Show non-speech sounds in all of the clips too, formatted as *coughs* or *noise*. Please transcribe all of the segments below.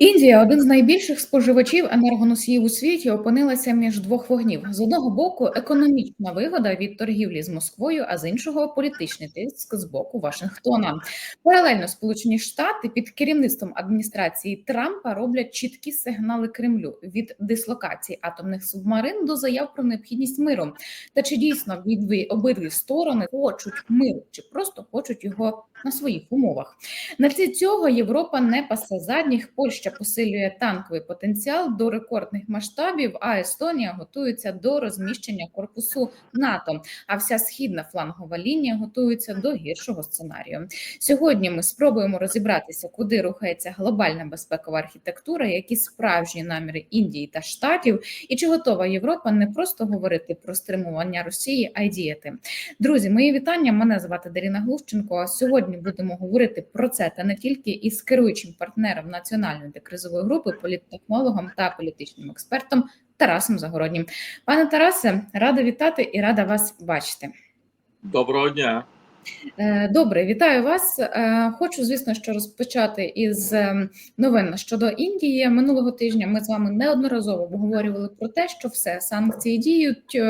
Індія, один з найбільших споживачів енергоносіїв у світі, опинилася між двох вогнів: з одного боку, економічна вигода від торгівлі з Москвою, а з іншого політичний тиск з боку Вашингтона. Паралельно Сполучені Штати під керівництвом адміністрації Трампа роблять чіткі сигнали Кремлю від дислокації атомних субмарин до заяв про необхідність миру. Та чи дійсно обидві обидві сторони хочуть миру, чи просто хочуть його на своїх умовах? На тлі цього Європа не пасе задніх. Польща посилює танковий потенціал до рекордних масштабів. А Естонія готується до розміщення корпусу НАТО. А вся східна флангова лінія готується до гіршого сценарію. Сьогодні ми спробуємо розібратися, куди рухається глобальна безпекова архітектура, які справжні наміри Індії та Штатів, і чи готова Європа не просто говорити про стримування Росії, а й діяти. Друзі, мої вітання. Мене звати Даріна Глущенко. А сьогодні будемо говорити про це та не тільки із керуючим партнером національної антикризової групи, політтехнологом та політичним експертом Тарасом Загороднім. Пане Тарасе, рада вітати і рада вас бачити. Доброго дня. Е, Добре, вітаю вас. Е, Хочу, звісно, що розпочати із е, новин щодо Індії. Минулого тижня ми з вами неодноразово обговорювали про те, що все санкції діють,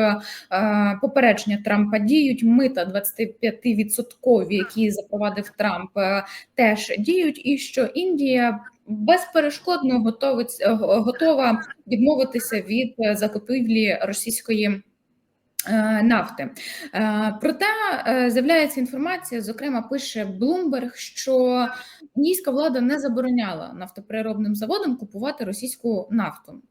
попередження Трампа діють, мита 25%, які запровадив Трамп, теж діють, і що Індія. Безперешкодно готова відмовитися від закупівлі російської нафти. Е, Проте е, з'являється інформація, зокрема, пише Bloomberg, що індійська влада не забороняла нафтопереробним заводам купувати російську нафту.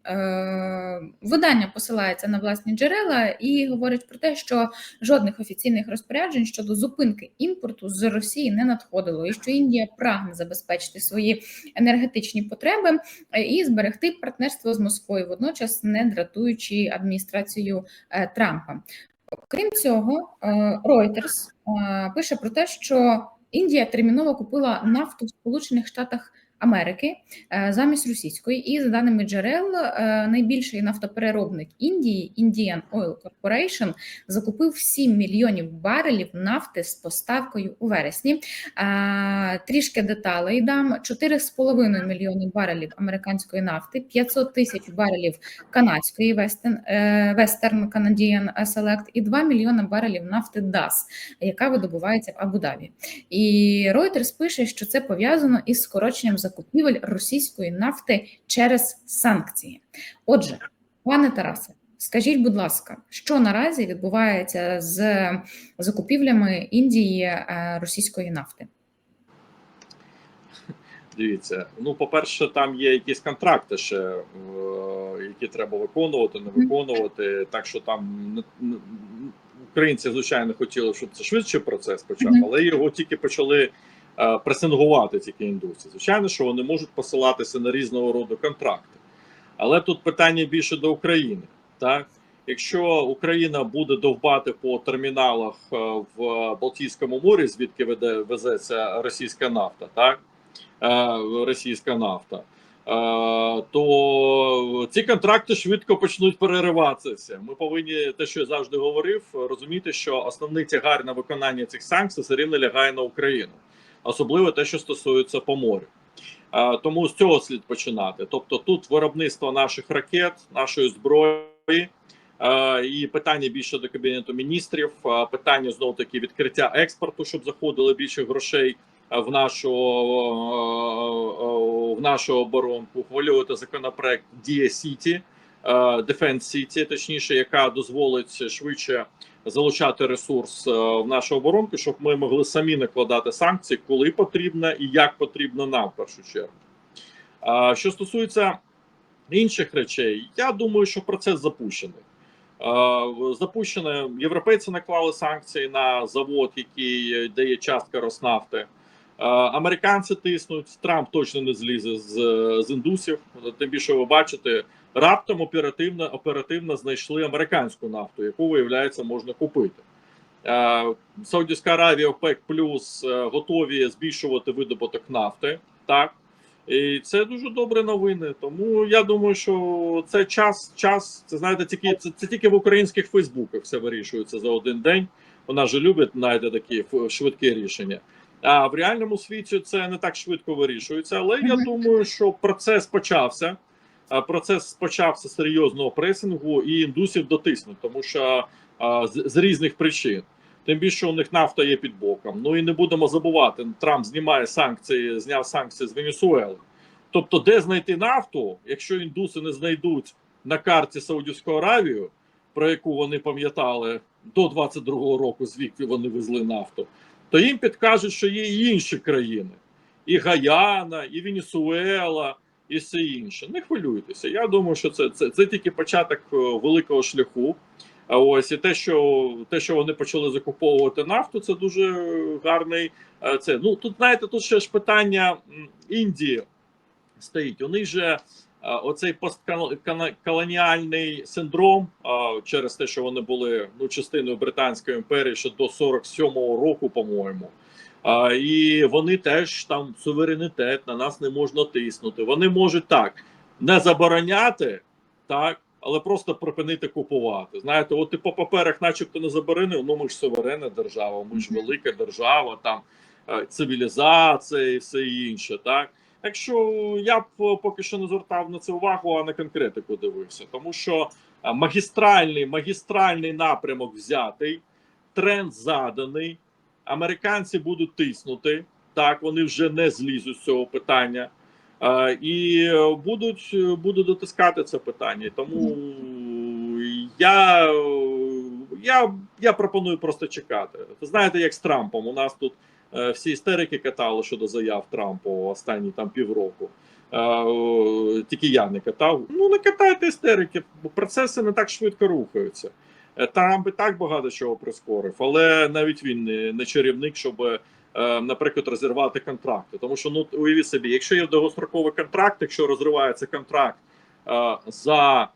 Видання посилається на власні джерела і говорить про те, що жодних офіційних розпоряджень щодо зупинки імпорту з Росії не надходило, і що Індія прагне забезпечити свої енергетичні потреби і зберегти партнерство з Москвою, водночас не дратуючи адміністрацію Трампа. Окрім цього, Reuters пише про те, що Індія терміново купила нафту в Сполучених Штатах Америки замість російської, і за даними джерел, найбільший нафтопереробник Індії Indian Oil Corporation закупив 7 мільйонів барелів нафти з поставкою у вересні. Трішки деталей дам: 4,5 мільйони барелів американської нафти, 500 тисяч барелів канадської Western, Canadian Select і 2 мільйони барелів нафти DAS, яка видобувається в Абу-Дабі. І Reuters пише, що це пов'язано із скороченням закупівель російської нафти через санкції. Отже, пане Тарасе, скажіть, будь ласка, що наразі відбувається з закупівлями Індії російської нафти? Дивіться, ну по-перше, там є якісь контракти, ще які треба виконувати, не виконувати. Так що там українці, звичайно, хотіли, щоб це швидше процес почав, але його тільки почали пресингувати тільки індустрії. Звичайно, що вони можуть посилатися на різного роду контракти. Але тут питання більше до України. Так, якщо Україна буде довбати по терміналах в Балтійському морі, звідки веде везеться російська нафта, так російська нафта. То ці контракти швидко почнуть перериватися. Ми повинні те, що я завжди говорив, розуміти, що основний тягар на виконання цих санкцій все рівно лягає на Україну особливо те, що стосується по морю. Тому з цього слід починати. Тобто, тут виробництво наших ракет, нашої зброї і питання більше до кабінету міністрів. Питання знову таки відкриття експорту, щоб заходили більше грошей в нашу в нашу оборонку. Ухвалювати законопроект Дія Сіті. Defense City, точніше, яка дозволить швидше залучати ресурс в нашу оборонку, щоб ми могли самі накладати санкції, коли потрібно і як потрібно нам в першу чергу. Що стосується інших речей, я думаю, що процес запущений. Запущено європейці наклали санкції на завод, який дає частка Роснафти. Американці тиснуть, Трамп точно не злізе з з індусів. Тим більше ви бачите, раптом оперативно оперативно знайшли американську нафту, яку виявляється можна купити. Саудівська Аравія ОПЕК плюс готові збільшувати видобуток нафти. Так і це дуже добре новини. Тому я думаю, що це час, час. Це знаєте, тільки це, це тільки в українських Фейсбуках все вирішується за один день. Вона ж любить знайти такі швидкі рішення. А в реальному світі це не так швидко вирішується. Але я думаю, що процес почався. Процес почався серйозного пресингу і індусів дотиснуть, тому що з, з різних причин. Тим більше у них нафта є під боком. Ну і не будемо забувати, Трамп знімає санкції, зняв санкції з Венесуели. Тобто, де знайти нафту, якщо індуси не знайдуть на карті Саудівську Аравію, про яку вони пам'ятали до 22-го року, звідки вони везли нафту, то їм підкажуть, що є і інші країни: і Гаяна, і Венесуела, і все інше. Не хвилюйтеся. Я думаю, що це, це, це тільки початок е, великого шляху. А ось і те, що те, що вони почали закуповувати нафту, це дуже гарний. е, Це ну тут знаєте, тут ще ж питання Індії стоїть. У них же е, оцей постколоніальний синдром через те, що вони були ну частиною британської імперії ще до 47-го року, по-моєму. А, і вони теж там суверенітет на нас не можна тиснути. Вони можуть так не забороняти, так, але просто припинити купувати. Знаєте, от ти по паперах, начебто, не заборонив. Ну ми ж суверенна держава, ми ж велика держава, там е, цивілізація і все інше. Так, так що я б е, поки що не звертав на це увагу, а на конкретику дивився, тому що е, магістральний магістральний напрямок взятий, тренд заданий американці будуть тиснути. Так, вони вже не злізуть з цього питання. Е, і е, будуть, е, будуть дотискати це питання. Тому я, е, я, я пропоную просто чекати. Ви знаєте, як з Трампом. У нас тут е, всі істерики катали щодо заяв Трампу останні там півроку. Тільки я не катав. Ну, не катайте істерики, бо процеси не так швидко рухаються. Е, Трамп і так багато чого прискорив, але навіть він не, не чарівник, щоб, е, наприклад, розірвати контракти. Тому що ну уявіть собі, якщо є довгостроковий контракт, якщо розривається контракт е, за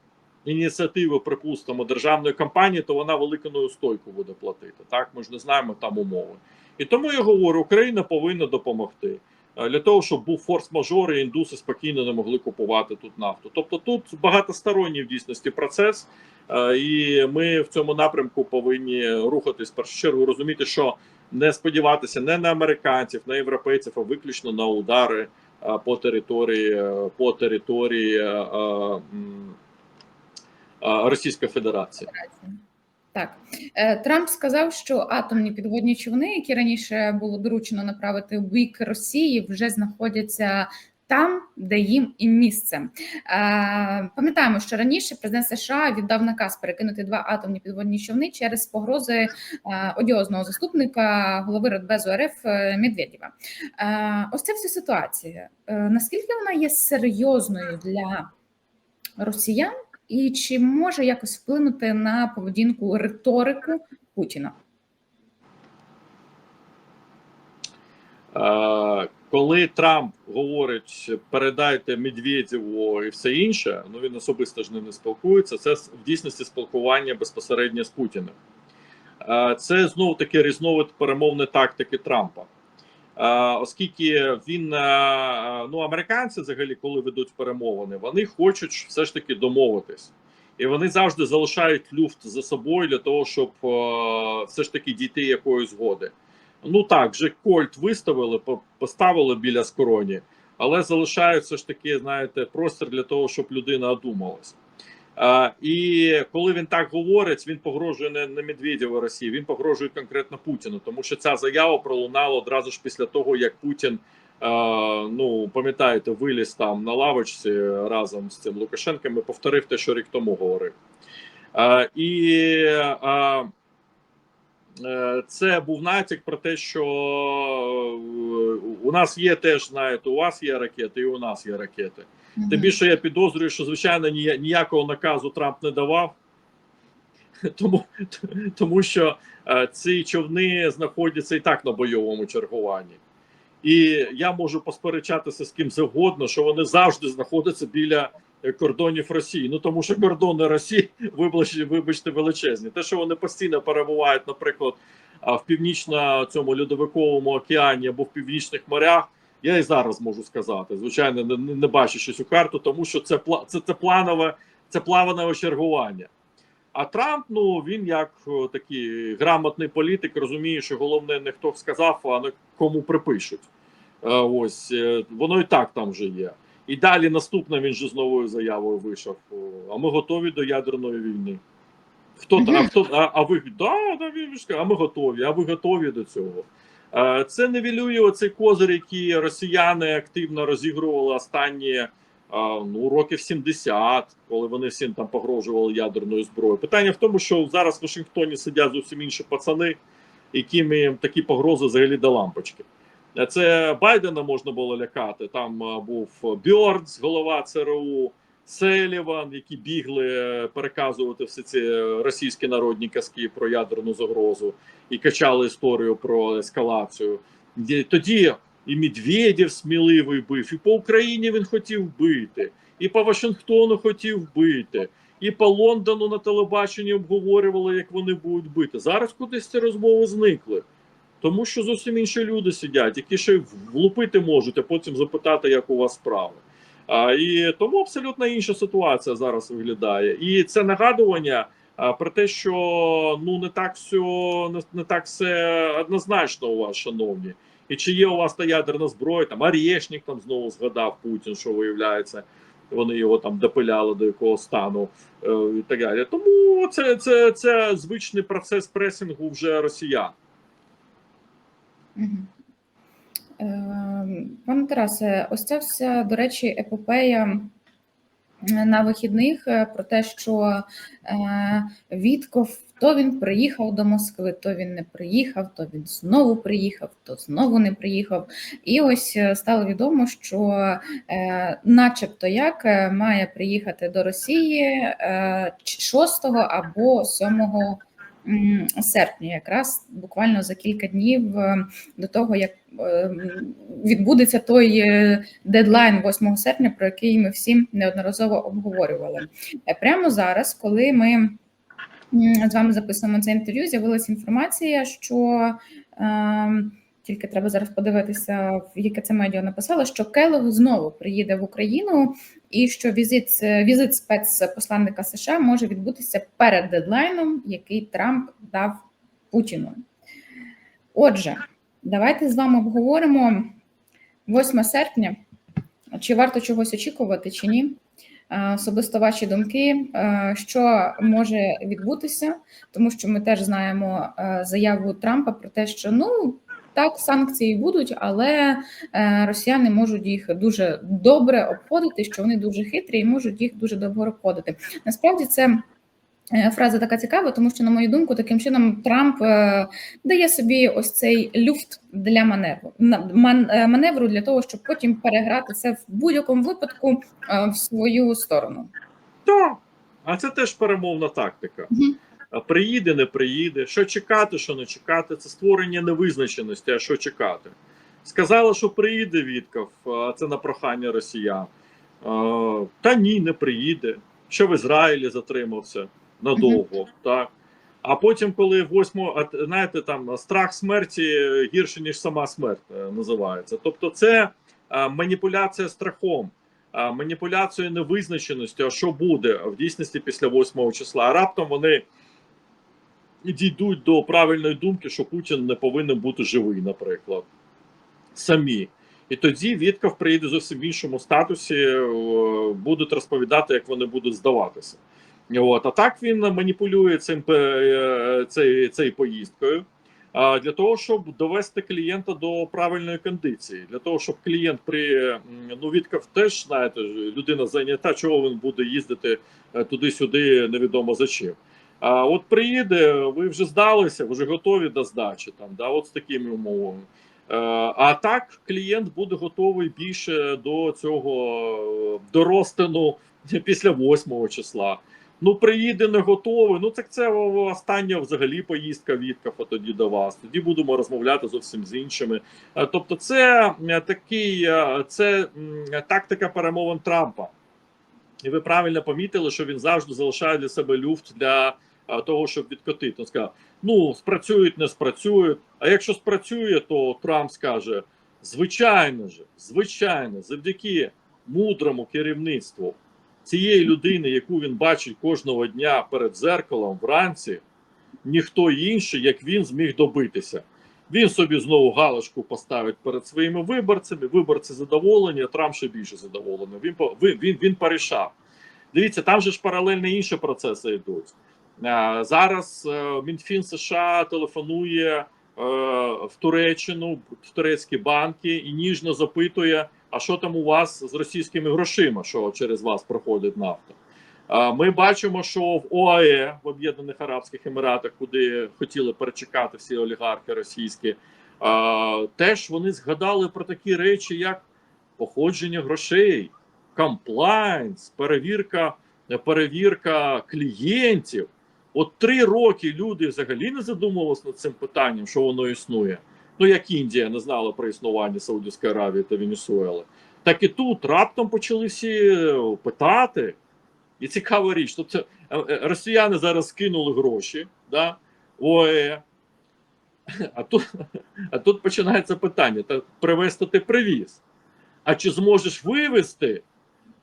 ініціативи, припустимо, державної компанії, то вона велику неустойку буде платити. Так, ми ж не знаємо там умови. І тому я говорю, Україна повинна допомогти. е, Для того щоб був форс-мажор, і індуси спокійно не могли купувати тут нафту. Тобто тут багатосторонній в дійсності процес, І ми в цьому напрямку повинні рухатись першу чергу, розуміти, що не сподіватися не на американців, на європейців, а виключно на удари е, по території е, по території е, е, е, Російської Федерації. Так, Е, Трамп сказав, що атомні підводні човни, які раніше було доручено направити в бік Росії, вже знаходяться там, де їм і місце. Е, Пам'ятаємо, що раніше президент США віддав наказ перекинути два атомні підводні човни через погрози е, одіозного заступника голови Радбезу РФ е, Медведєва. Ось ця вся ситуація. Наскільки вона є серйозною для росіян? І чи може якось вплинути на поведінку риторику Путіна? Коли Трамп говорить передайте Медведєву і все інше, ну він особисто ж ним не спілкується. Це в дійсності спілкування безпосередньо з Путіним. Е, Це знов таки різновид перемовної тактики Трампа. Е, Оскільки він е, ну американці, взагалі, коли ведуть перемовини, вони хочуть все ж таки домовитись, і вони завжди залишають люфт за собою для того, щоб все ж таки дійти якоїсь згоди. Ну так, вже Кольт виставили, поставили біля скроні, але залишають все ж таки, знаєте, простір для того, щоб людина одумалась. А, і коли він так говорить, він погрожує не, не Медведєва Росії, він погрожує конкретно Путіну, тому що ця заява пролунала одразу ж після того, як Путін, ну пам'ятаєте, виліз там на лавочці разом з цим Лукашенком і повторив те, що рік тому говорив. І це був натяк про те, що е, у нас є теж, знаєте, у вас є ракети, і у нас є ракети. Тим більше я підозрюю, що звичайно ніякого наказу Трамп не давав, *laughs* тому, тому що е, ці човни знаходяться і так на бойовому чергуванні. І я можу посперечатися з ким завгодно, що вони завжди знаходяться біля е, кордонів Росії. Ну тому що кордони Росії, *laughs* вибачте, вибачте, величезні. Те, що вони постійно перебувають, наприклад, в північно цьому льодовиковому океані або в північних морях. Я і зараз можу сказати. Звичайно, не, не бачу щось у карту, тому що це це, це планове, це плаване чергування. А Трамп, ну він як такий грамотний політик, розуміє, що головне не хто сказав, а не кому припишуть. Е, Ось е, воно і так там вже є. І далі наступне він же з новою заявою вийшов. А ми готові до ядерної війни. Хто а хто а, а ви да, да, він ж а ми готові, а ви готові до цього. Е, Це нівелює оцей козир, який росіяни активно розігрували останні е, ну, років 70, коли вони всім там погрожували ядерною зброєю. Питання в тому, що зараз в Вашингтоні сидять зовсім інші пацани, яким такі погрози взагалі до лампочки. Це Байдена можна було лякати. Там е, був Бьордс, голова ЦРУ, Селіван, які бігли е, переказувати всі ці е, російські народні казки про ядерну загрозу і качали історію про ескалацію. Тоді і Медведєв сміливий бив, і по Україні він хотів бити, і по Вашингтону хотів бити, і по Лондону на телебаченні обговорювали, як вони будуть бити. Зараз кудись ці розмови зникли. Тому що зовсім інші люди сидять, які ще влупити можуть, а потім запитати, як у вас справи. А, і тому абсолютно інша ситуація зараз виглядає. І це нагадування а, про те, що ну не так все не, не так все однозначно у вас, шановні. І чи є у вас та ядерна зброя? Там Арєшнік там знову згадав Путін, що виявляється, вони його там допиляли до якого стану е, і так далі. Тому це, це, це звичний процес пресингу вже росіян. Е, Пане Тарасе, ось ця вся, до речі, епопея на вихідних е, про те, що е, Вітков, то він приїхав до Москви, то він не приїхав, то він знову приїхав, то знову не приїхав. І ось е, стало відомо, що, начебто, як має приїхати до Росії е, 6 або 7 м, серпня, якраз буквально за кілька днів е, до того, як е, відбудеться той е, дедлайн 8 серпня, про який ми всі неодноразово обговорювали. Прямо зараз, коли ми з вами записуємо це інтерв'ю, з'явилася інформація, що тільки треба зараз подивитися, в яке це медіа написало, що Келог знову приїде в Україну, і що візит, візит спецпосланника США може відбутися перед дедлайном, який Трамп дав Путіну. Отже, давайте з вами обговоримо 8 серпня. Чи варто чогось очікувати, чи ні? Е, Особисто ваші думки, е, що може відбутися, тому що ми теж знаємо е, заяву Трампа про те, що ну так, санкції будуть, але е, росіяни можуть їх дуже добре обходити, що вони дуже хитрі і можуть їх дуже добре обходити. Насправді це. е, Фраза така цікава, тому що, на мою думку, таким чином Трамп е, дає собі ось цей люфт для маневру маневру для того, щоб потім переграти це в будь-якому випадку в свою сторону. Так, а це теж перемовна тактика. Мгм. Приїде, не приїде. Що чекати, що не чекати, це створення невизначеності, а що чекати. Сказали, що приїде Вітков, а це на прохання росіян. А, Та ні, не приїде. Що в Ізраїлі затримався надовго, так. А потім, коли восьмо, а, знаєте, там страх смерті гірше, ніж сама смерть е, називається. Тобто, це а, маніпуляція страхом, а, маніпуляцією невизначеності, а що буде в дійсності після 8 числа. А раптом вони дійдуть до правильної думки, що Путін не повинен бути живий, наприклад, самі. І тоді Вітков приїде зовсім в іншому статусі, е, будуть розповідати, як вони будуть здаватися. От. А так він маніпулює цим е, цей, цей поїздкою а, для того, щоб довести клієнта до правильної кондиції. Для того, щоб клієнт при ну Вітков теж знаєте, людина зайнята, чого він буде їздити е, туди-сюди, невідомо за чим. А от приїде, ви вже здалися, ви вже готові до здачі, там, да, от з такими умовами. Е, А так клієнт буде готовий більше до цього е, до розтину *laughs* після 8 числа. Ну, приїде не готовий. Ну, так це остання взагалі поїздка Віткафа тоді до вас. Тоді будемо розмовляти зовсім з іншими. Е, Тобто, це такий, це тактика перемовин Трампа. І ви правильно помітили, що він завжди залишає для себе люфт для того, щоб відкотити. Він сказав: ну, спрацюють, не спрацюють. А якщо спрацює, то Трамп скаже: звичайно ж, звичайно, завдяки мудрому керівництву цієї людини, яку він бачить кожного дня перед зеркалом вранці, ніхто інший, як він, зміг добитися. Він собі знову галочку поставить перед своїми виборцями. Виборці задоволені, а Трамп ще більше задоволений. Він він, він, він порішав. Дивіться, там же ж паралельно інші процеси йдуть. Е, Зараз е, Мінфін США телефонує е, в Туреччину, в турецькі банки і ніжно запитує: а що там у вас з російськими грошима, що через вас проходить нафта? Ми бачимо, що в ОАЕ в Об'єднаних Арабських Еміратах, куди хотіли перечекати всі олігархи російські, теж вони згадали про такі речі, як походження грошей, комплайнс, перевірка, перевірка клієнтів. От три роки люди взагалі не задумувалися над цим питанням, що воно існує. Ну як Індія не знала про існування Саудівської Аравії та Венесуели. Так і тут раптом почали всі е, питати. І цікава річ. Тобто е, е, росіяни зараз скинули гроші, да, ОЕ. А тут, а тут починається питання: та привезти ти привіз. А чи зможеш вивезти,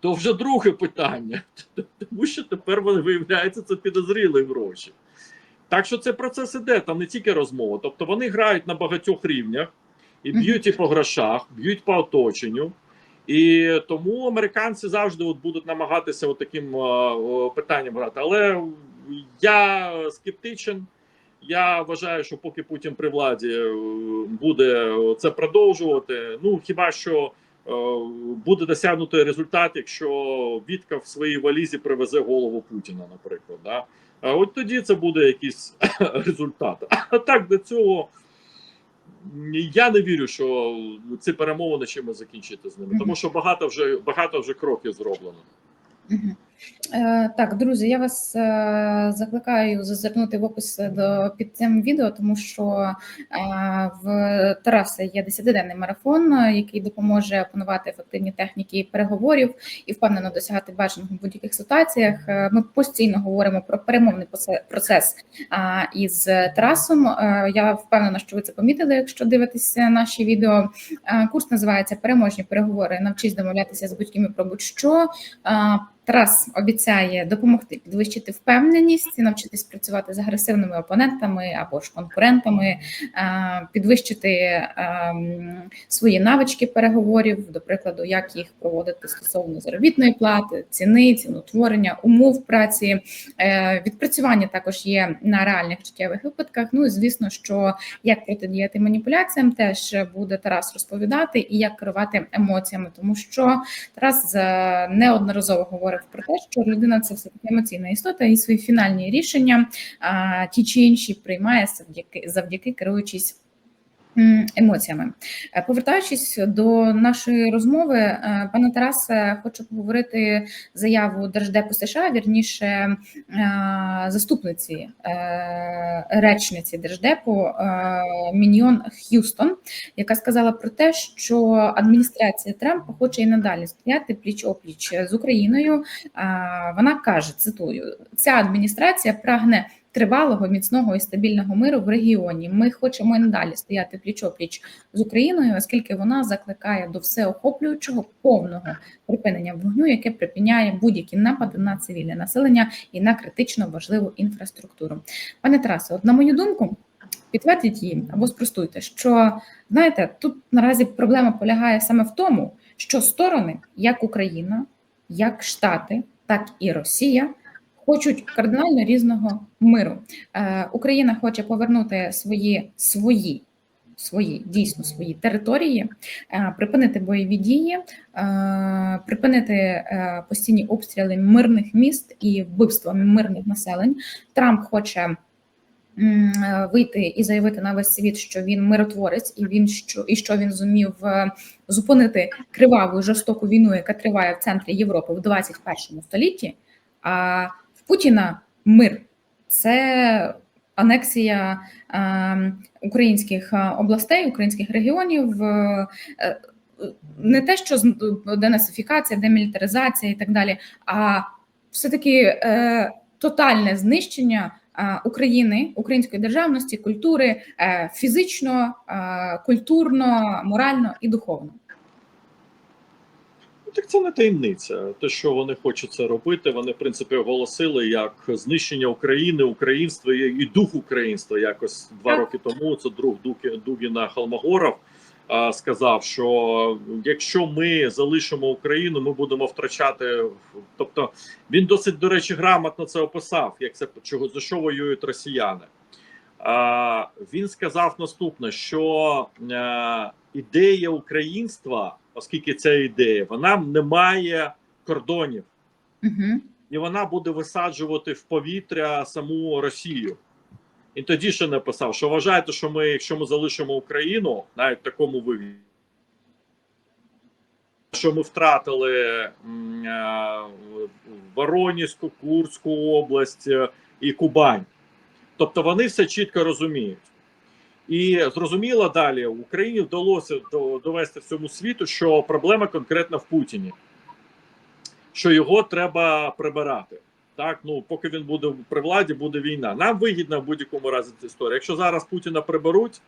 то вже друге питання. Тому що тепер вони виявляється, це підозрілі гроші. Так що цей процес іде, там не тільки розмова. Тобто вони грають на багатьох рівнях і б'ють і по грошах, б'ють по оточенню. І тому американці завжди от будуть намагатися от таким е, питанням грати. Але я скептичен. Я вважаю, що поки Путін при владі е, буде це продовжувати. Ну хіба що буде досягнути результат, якщо Вітка в своїй валізі привезе голову Путіна, наприклад. Да? А от тоді це буде якийсь *coughs* результат. А так до цього я не вірю, що ці перемовини чимось закінчити з ними, тому що багато вже багато вже кроків зроблено. Е, Так, друзі, я вас е, закликаю зазирнути в опис до під цим відео, тому що е, в Тараса є 10-денний марафон, який допоможе опанувати ефективні техніки переговорів і впевнено досягати бажаних в будь-яких ситуаціях. Ми постійно говоримо про перемовний процес із Тарасом. Я впевнена, що ви це помітили, якщо дивитеся наші відео. Курс називається Переможні переговори. Навчись домовлятися з будь-ким про будь-що. Тарас обіцяє допомогти підвищити впевненість, навчитись працювати з агресивними опонентами або ж конкурентами, підвищити ем, свої навички переговорів, до прикладу, як їх проводити стосовно заробітної плати, ціни, ціноутворення, умов праці. Е, Відпрацювання також є на реальних життєвих випадках. Ну і звісно, що як протидіяти маніпуляціям, теж буде Тарас розповідати і як керувати емоціями, тому що Тарас е, неодноразово говорив про те, що людина це все таки емоційна істота, і свої фінальні рішення а, ті чи інші приймає завдяки завдяки керуючись. Емоціями, Е, повертаючись до нашої розмови, е, пане Тарасе, хочу поговорити заяву Держдепу США, вірніше е, заступниці речниці Держдепу Міньйон Х'юстон, яка сказала про те, що адміністрація Трампа хоче і надалі стояти пліч опліч з Україною. Вона каже: цитую: ця адміністрація прагне. Тривалого, міцного і стабільного миру в регіоні. Ми хочемо і надалі стояти пліч опліч з Україною, оскільки вона закликає до всеохоплюючого повного припинення вогню, яке припиняє будь-які напади на цивільне населення і на критично важливу інфраструктуру. Пане Тарасе, от на мою думку, підтвердіть її або спростуйте, що знаєте, тут наразі проблема полягає саме в тому, що сторони, як Україна, як Штати, так і Росія. Хочуть кардинально різного миру. Е, Україна хоче повернути свої свої свої дійсно свої території, е, припинити бойові дії, е, припинити постійні обстріли мирних міст і вбивства мирних населень. Трамп хоче. Вийти і заявити на весь світ, що він миротворець, і він що і що він зумів зупинити криваву жорстоку війну, яка триває в центрі Європи в 21 столітті. А Путіна мир це анексія е, українських е, областей, українських регіонів. е, Не те, що денацифікація, демілітаризація і так далі, а все-таки е, тотальне знищення України, української державності, культури фізично, культурно, морально і духовно. Ну, Так це не таємниця. Те, що вони хочуть це робити, вони в принципі оголосили як знищення України, українства і дух українства. Якось два роки тому це друг Дугіна Халмогоров а, сказав, що якщо ми залишимо Україну, ми будемо втрачати. Тобто він досить до речі грамотно це описав, як це чого за що воюють росіяни. А, він сказав наступне: що е, ідея українства, оскільки ця ідея, вона не має кордонів, Угу. і вона буде висаджувати в повітря саму Росію. І тоді ще написав, що вважаєте, що ми, якщо ми залишимо Україну, навіть в такому вигляді, що ми втратили е, Курську область е, і Кубань. Тобто вони все чітко розуміють. І зрозуміло далі, Україні вдалося довести всьому світу, що проблема конкретно в Путіні, що його треба прибирати. Так, ну поки він буде при владі, буде війна. Нам вигідна в будь-якому разі ця історія. Якщо зараз Путіна приберуть,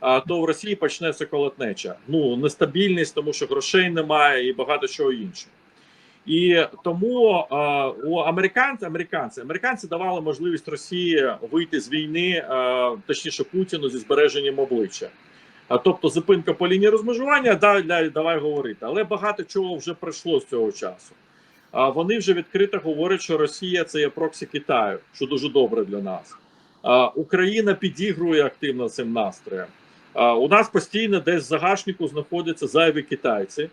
то в Росії почнеться колотнеча. Ну нестабільність, тому що грошей немає і багато чого іншого. І тому а, у американці, американці, американці давали можливість Росії вийти з війни, а, точніше Путіну зі збереженням обличчя. А тобто зупинка по лінії розмежування, да, да, давай говорити. Але багато чого вже пройшло з цього часу. А вони вже відкрито говорять, що Росія це є проксі Китаю, що дуже добре для нас. А, Україна підігрує активно цим настроєм. А, у нас постійно десь в загашнику знаходяться зайві китайці,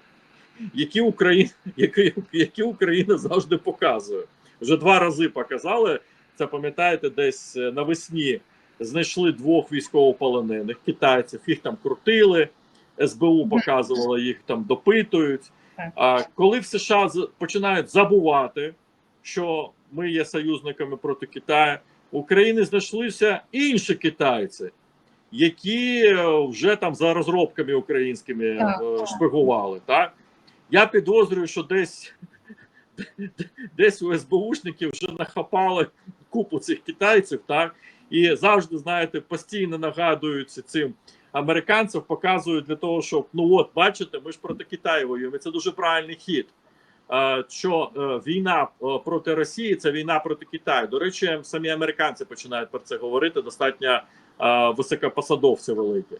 які Україна, які, які Україна завжди показує. Вже два рази показали. Це пам'ятаєте, десь е, навесні знайшли двох військовополонених китайців, їх там крутили, СБУ показувала, їх там допитують. А коли в США починають забувати, що ми є союзниками проти Китаю, у України знайшлися інші китайці, які е, вже там за розробками українськими е, так. шпигували. Так? Я підозрюю, що десь, десь у СБУшників вже нахапали купу цих китайців, так? І завжди, знаєте, постійно нагадуються цим американців, показують для того, щоб ну от бачите, ми ж проти Китаю воюємо. Це дуже правильний хід. Що е, війна е, проти Росії це війна проти Китаю. До речі, самі американці починають про це говорити. Достатньо е, високопосадовці великі.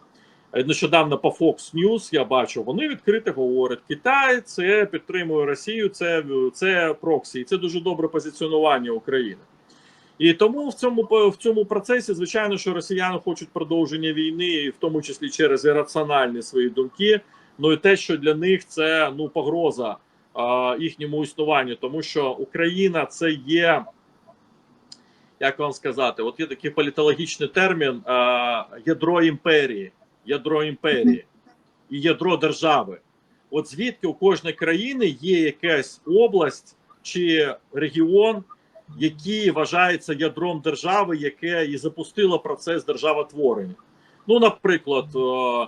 Е, Нещодавно по Fox News я бачу, вони відкрито говорять: Китай це підтримує Росію, це, це проксі, і це дуже добре позиціонування України. І тому в цьому в цьому процесі, звичайно, що росіяни хочуть продовження війни, в тому числі через ірраціональні свої думки. Ну і те, що для них це ну погроза а, їхньому існуванню, тому що Україна це є, як вам сказати, от є такий політологічний термін а, ядро імперії, ядро імперії і ядро держави. От звідки у кожної країни є якась область чи регіон, який вважається ядром держави, яке і запустило процес державотворення. Ну, наприклад, е, е,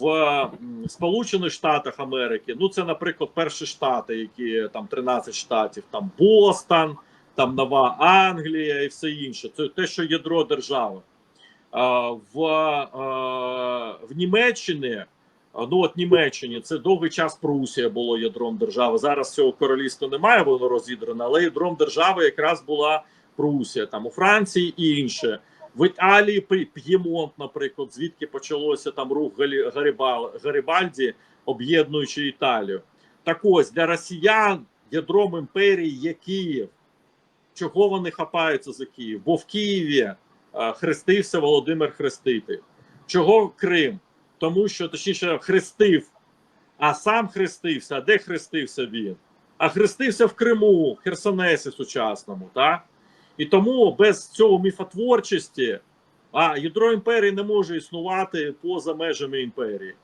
в Сполучених Штатах Америки, ну це, наприклад, перші штати, які там 13 штатів, там Бостон, там Нова Англія і все інше. Це те, що ядро держави. В, в Німеччині, ну от Німеччині, це довгий час Прусія було ядром держави. Зараз цього королівства немає, воно розідране, але ядром держави якраз була Прусія, там у Франції і інше. В Італії П'ємонт, наприклад, звідки почалося там рух Гарібальді, об'єднуючи Італію. Так ось для росіян ядром імперії є Київ. Чого вони хапаються за Київ? Бо в Києві хрестився Володимир Хреститель. Чого Крим? Тому що точніше хрестив, а сам хрестився. А де хрестився він? А хрестився в Криму, в Херсонесі сучасному. Так? І тому без цього міфотворчості а ядро імперії не може існувати поза межами імперії.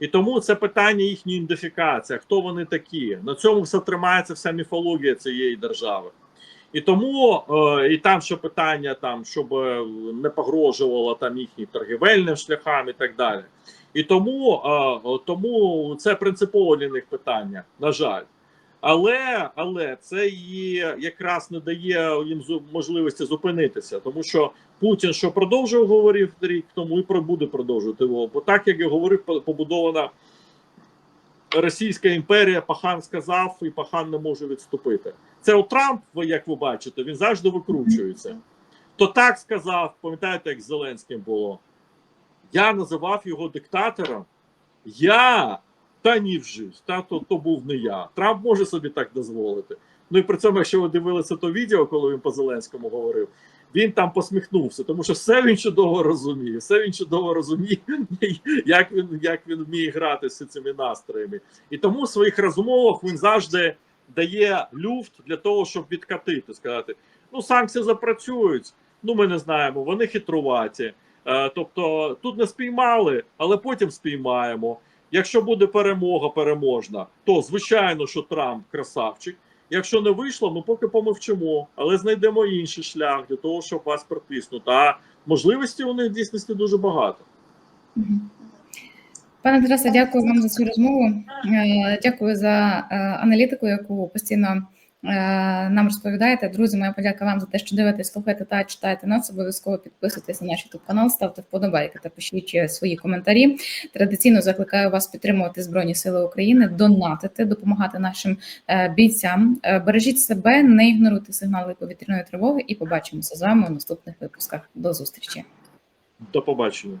І тому це питання їхньої ідентифікації, хто вони такі. На цьому все тримається вся міфологія цієї держави. І тому е, і там ще питання, там, щоб е, не погрожувало там їхнім торгівельним шляхам і так далі. І тому, е, тому це принципово для них питання, на жаль. Але але це і якраз не дає їм можливості зупинитися, тому що Путін, що продовжував говорив рік тому, і буде продовжувати його. Бо так як я говорив, по- побудована Російська імперія, Пахан сказав, і Пахан не може відступити. Це от Трамп, як ви бачите, він завжди викручується. То так сказав, пам'ятаєте, як з Зеленським було. Я називав його диктатором. Я та ні в житті, та то, то був не я. Трамп може собі так дозволити. Ну і при цьому, якщо ви дивилися то відео, коли він по Зеленському говорив, він там посміхнувся, тому що все він чудово розуміє, все він чудово розуміє, *laughs* як він, як він вміє грати з цими настроями. І тому в своїх розмовах він завжди дає люфт для того, щоб відкатити, сказати: ну, санкції запрацюють, ну ми не знаємо, вони хитруваті. Е, тобто тут не спіймали, але потім спіймаємо. Якщо буде перемога переможна, то звичайно, що Трамп красавчик. Якщо не вийшло, ми поки помовчимо, але знайдемо інший шлях для того, щоб вас притиснути. А можливості у них дійсності дуже багато. Пане Тарасе, дякую вам за цю розмову. Е, Дякую за е, аналітику, яку постійно нам розповідаєте. Друзі, моя подяка вам за те, що дивитесь, слухаєте та читаєте нас. Обов'язково підписуйтесь на наш youtube канал, ставте вподобайки та пишіть е, свої коментарі. Традиційно закликаю вас підтримувати Збройні Сили України, донатити, допомагати нашим е, бійцям. Е, Бережіть себе, не ігноруйте сигнали повітряної тривоги, і побачимося з вами у наступних випусках. До зустрічі. До побачення.